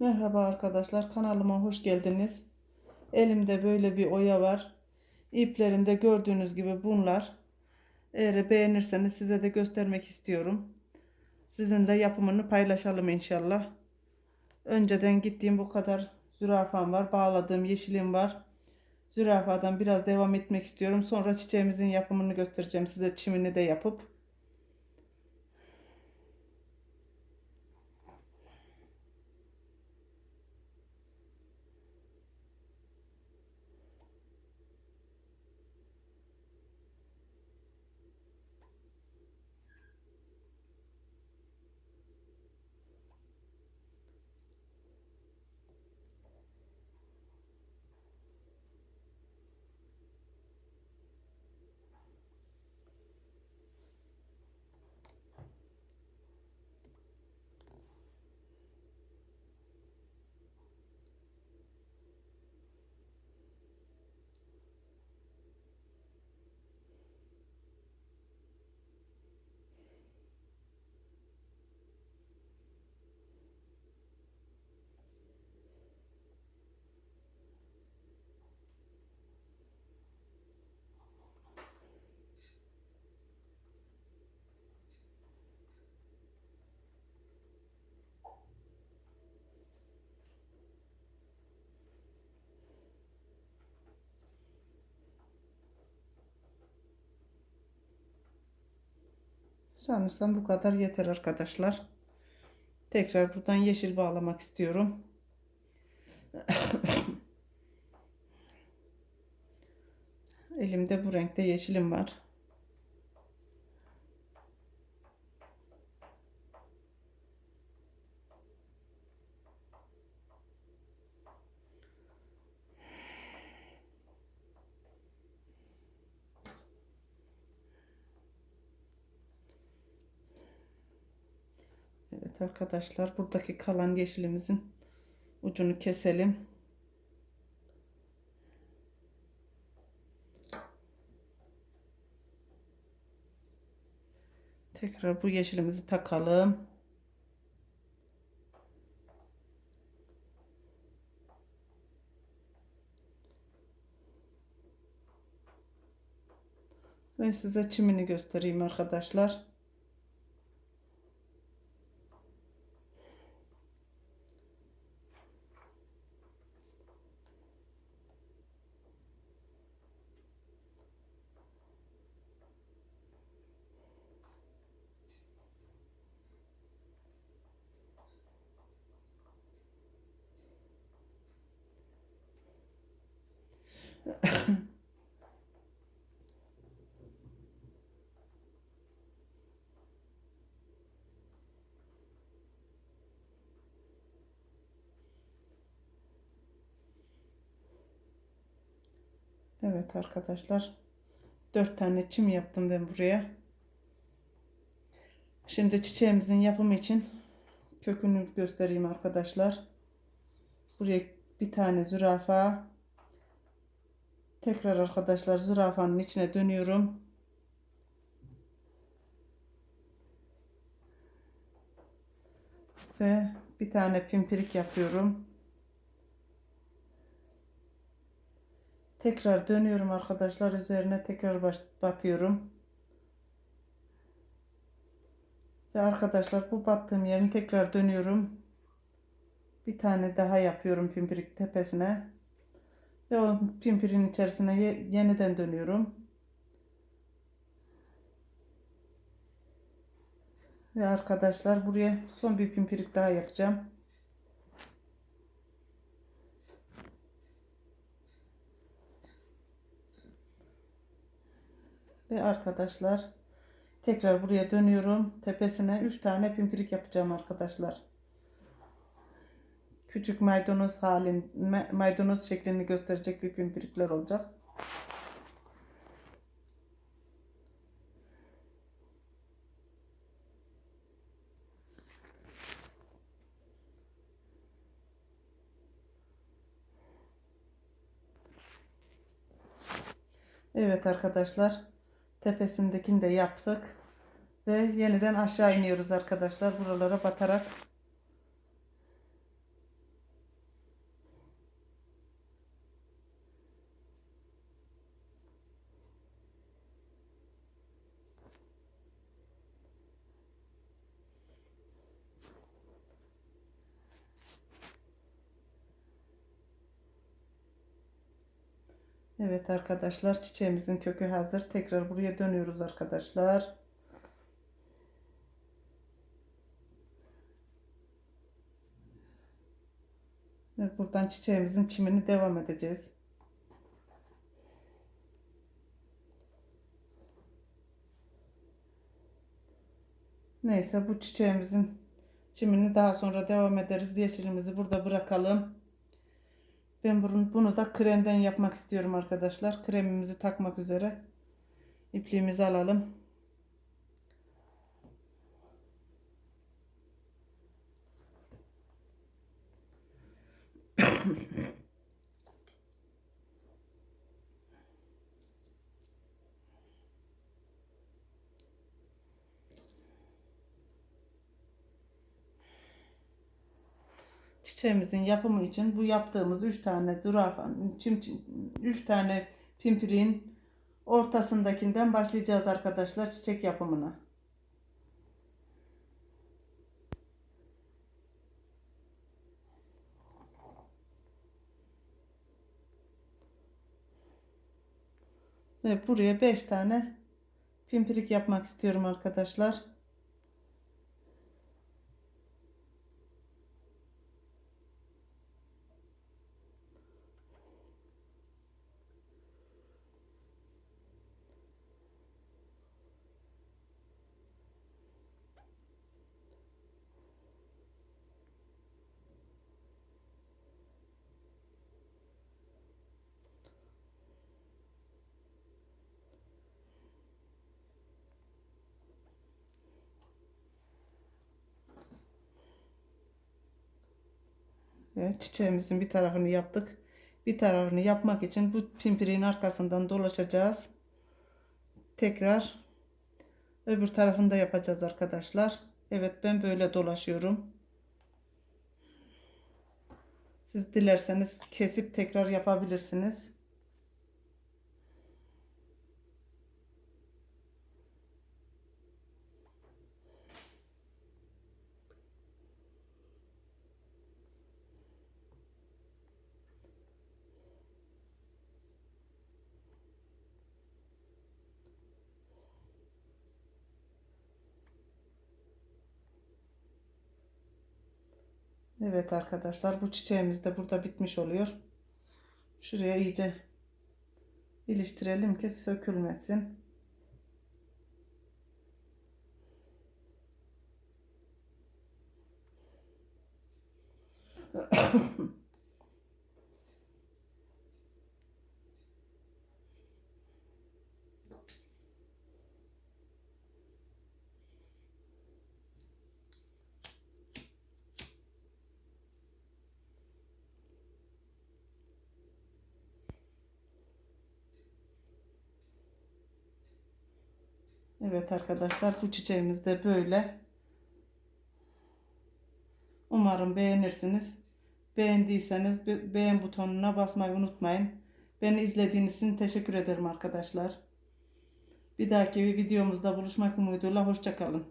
Merhaba arkadaşlar kanalıma hoş geldiniz. Elimde böyle bir oya var. İplerinde gördüğünüz gibi bunlar. Eğer beğenirseniz size de göstermek istiyorum. Sizinle yapımını paylaşalım inşallah. Önceden gittiğim bu kadar zürafam var. Bağladığım yeşilim var. Zürafadan biraz devam etmek istiyorum. Sonra çiçeğimizin yapımını göstereceğim size çimini de yapıp. Sanırsam bu kadar yeter arkadaşlar. Tekrar buradan yeşil bağlamak istiyorum. Elimde bu renkte yeşilim var. Evet arkadaşlar buradaki kalan yeşilimizin ucunu keselim. Tekrar bu yeşilimizi takalım. Ve size çimini göstereyim arkadaşlar. Evet arkadaşlar. Dört tane çim yaptım ben buraya. Şimdi çiçeğimizin yapımı için kökünü göstereyim arkadaşlar. Buraya bir tane zürafa. Tekrar arkadaşlar zürafanın içine dönüyorum. Ve bir tane pimpirik yapıyorum. Tekrar dönüyorum arkadaşlar. Üzerine tekrar batıyorum. Ve arkadaşlar bu battığım yerin tekrar dönüyorum. Bir tane daha yapıyorum pimpirik tepesine. Ve o pimpirin içerisine ye- yeniden dönüyorum. Ve arkadaşlar buraya son bir pimpirik daha yapacağım. Ve arkadaşlar tekrar buraya dönüyorum. Tepesine 3 tane pimpirik yapacağım arkadaşlar. Küçük maydanoz halin ma- maydanoz şeklini gösterecek bir pimpirikler olacak. Evet arkadaşlar. Tepesindekini de yaptık. Ve yeniden aşağı iniyoruz arkadaşlar. Buralara batarak. Evet arkadaşlar çiçeğimizin kökü hazır. Tekrar buraya dönüyoruz arkadaşlar. Ve buradan çiçeğimizin çimini devam edeceğiz. Neyse bu çiçeğimizin çimini daha sonra devam ederiz. Yeşilimizi burada bırakalım. Ben bunu, da kremden yapmak istiyorum arkadaşlar. Kremimizi takmak üzere. İpliğimizi alalım. Çiçeğimizin yapımı için bu yaptığımız 3 tane zürafa, çim, çim, 3 tane pimpiriğin ortasındakinden başlayacağız arkadaşlar çiçek yapımına. Ve buraya 5 tane pimpirik yapmak istiyorum arkadaşlar. Çiçeğimizin bir tarafını yaptık. Bir tarafını yapmak için bu pimpiriğin arkasından dolaşacağız. Tekrar öbür tarafını da yapacağız arkadaşlar. Evet ben böyle dolaşıyorum. Siz dilerseniz kesip tekrar yapabilirsiniz. Evet arkadaşlar bu çiçeğimiz de burada bitmiş oluyor. Şuraya iyice iliştirelim ki sökülmesin. Evet arkadaşlar bu çiçeğimiz de böyle. Umarım beğenirsiniz. Beğendiyseniz be- beğen butonuna basmayı unutmayın. Beni izlediğiniz için teşekkür ederim arkadaşlar. Bir dahaki videomuzda buluşmak umuduyla hoşçakalın.